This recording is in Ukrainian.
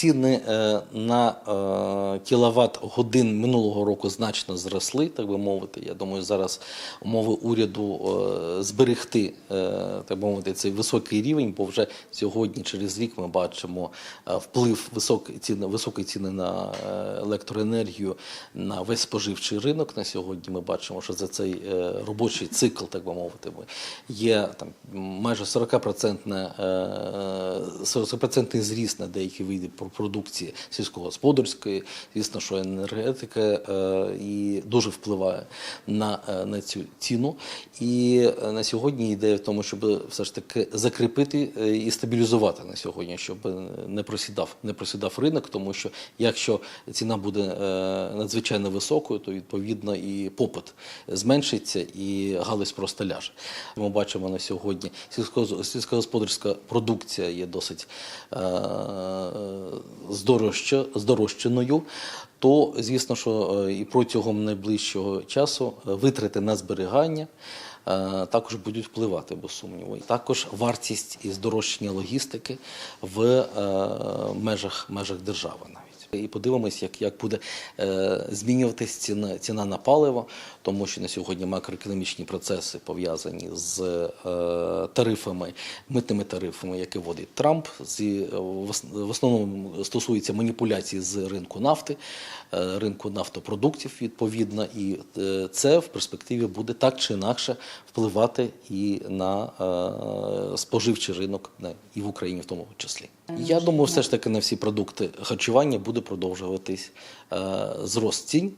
ціни е, на е, кіловат годин минулого року значно зросли, так би мовити. Я думаю, зараз умови уряду е, зберегти так би мовити цей високий рівень, бо вже сьогодні, через рік, ми бачимо вплив високої ціни, високої ціни на електроенергію на весь споживчий ринок. На сьогодні ми бачимо, що за цей робочий цикл, так би мовити, є там майже 40% е, 40% зріст на деякі види продукції сільськогосподарської. Звісно, що енергетика е, і дуже впливає на, е, на цю ціну. І е, на сьогодні ідея в тому, щоб все ж таки закріпити і стабілізувати на сьогодні, щоб не просідав, не просідав ринок, тому що якщо ціна буде надзвичайно високою, то відповідно і попит зменшиться, і галузь просто ляже. Ми бачимо на сьогодні сільсько- сільськогосподарська продукція є досить здорожченою. То звісно, що е, і протягом найближчого часу е, витрати на зберігання е, також будуть впливати, без сумніву. І також вартість і здорожчання логістики в межах, межах держави. І подивимось, як, як буде е, змінюватись ціна, ціна на паливо, тому що на сьогодні макроекономічні процеси пов'язані з е, тарифами, митними тарифами, які вводить Трамп. Е, в основному стосується маніпуляцій з ринку нафти, е, ринку нафтопродуктів відповідно, і е, це в перспективі буде так чи інакше впливати і на е, споживчий ринок і в Україні в тому числі. Я думаю, все ж таки на всі продукти харчування буде продовжуватись е, зрост цін.